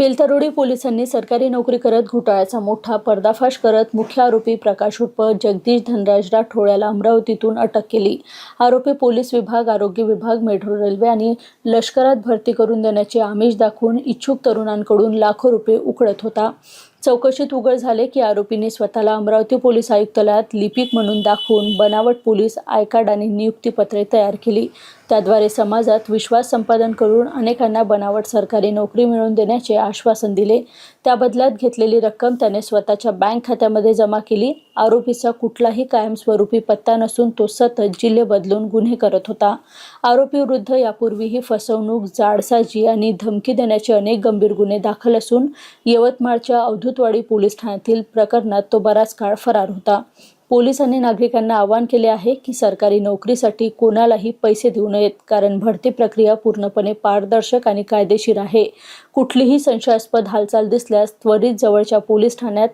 बेलतरोडी पोलिसांनी सरकारी नोकरी करत घोटाळ्याचा मोठा पर्दाफाश करत मुख्य आरोपी प्रकाश उर्फ जगदीश धनराज राठोड याला अमरावतीतून अटक केली. आरोपी पोलीस विभाग आरोग्य विभाग मेट्रो रेल्वे आणि लष्करात भरती करून देण्याचे आमिष दाखवून इच्छुक तरुणांकडून लाखो रुपये उकळत होता. चौकशीत उघड झाले की आरोपीने स्वतःला अमरावती पोलीस आयुक्तालयात लिपिक म्हणून दाखवून बनावट पोलीस आयकार्ड आणि नियुक्तीपत्रे तयार केली. त्याद्वारे समाजात विश्वास संपादन करून अनेकांना बनावट सरकारी नोकरी मिळवून देण्याचे आश्वासन दिले. त्या बदल्यात घेतलेली रक्कम त्याने स्वतःच्या बँक खात्यामध्ये जमा केली. आरोपीचा कुठलाही कायमस्वरूपी पत्ता नसून तो सतत जिल्हे बदलून गुन्हे करत होता. आरोपी विरुद्ध यापूर्वीही फसवणूक जाडसाजी आणि धमकी देण्याचे अनेक गंभीर गुन्हे दाखल असून यवतमाळच्या अवधूतवाडी पोलीस ठाण्यातील प्रकरणात तो बराच काळ फरार होता. पोलिसांनी नागरिकांना आवाहन केले आहे की सरकारी नोकरीसाठी कोणालाही पैसे देऊ नयेत कारण भरती प्रक्रिया पूर्णपणे पारदर्शक आणि कायदेशीर आहे. कुठलीही संशयास्पद हालचाल दिसल्यास त्वरित जवळच्या पोलीस ठाण्यात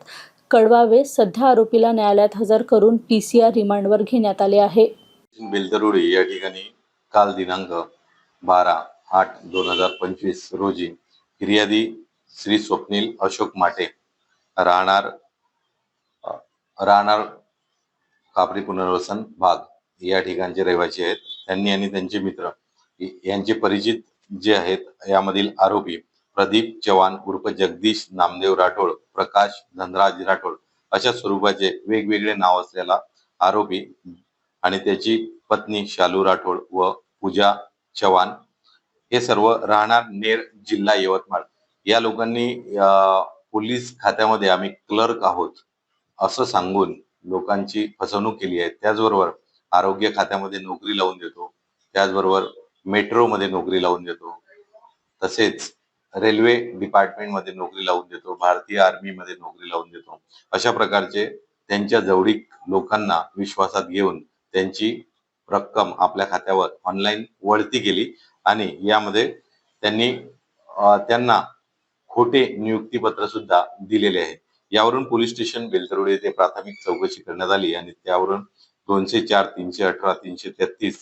कळवावे सध्या आरोपीला न्यायालयात हजर करून पी सी आर रिमांडवर घेण्यात आले आहे. बेलतरोडी या ठिकाणी काल दिनांक बारा आठ दोन हजार पंचवीस रोजी फिर्यादी श्री स्वप्नील अशोक माटे राहणार राहणार कापरी पुनर्वसन भाग या ठिकाणचे रहिवासी आहेत. त्यांनी आणि त्यांचे मित्र यांचे परिचित जे आहेत यामधील आरोपी प्रदीप चव्हाण उर्फ जगदीश नामदेव राठोड प्रकाश धनराज राठोड अशा स्वरूपाचे वेगवेगळे नाव असलेला आरोपी आणि त्याची पत्नी शालू राठोड व पूजा चव्हाण हे सर्व राहणार नेर जिल्हा यवतमाळ. या लोकांनी पोलीस खात्यामध्ये आम्ही क्लर्क आहोत असं सांगून लोकांची फसवणूक केली आहे त्याचबरोबर आरोग्य खात्यामध्ये नोकरी लावून देतो त्याचबरोबर मेट्रोमध्ये नोकरी लावून देतो तसेच रेल्वे डिपार्टमेंटमध्ये नोकरी लावून देतो भारतीय आर्मीमध्ये नोकरी लावून देतो. अशा प्रकारचे त्यांच्या जवळीक लोकांना विश्वासात घेऊन त्यांची रक्कम आपल्या खात्यावर ऑनलाईन वळती केली आणि यामध्ये त्यांनी त्यांना खोटे नियुक्तीपत्र सुद्धा दिलेले आहे. यावरून पोलीस स्टेशन बेलतरोड येथे प्राथमिक चौकशी करण्यात आली आणि त्यावरून दोनशे चार तीनशे अठरा तीनशे तेहतीस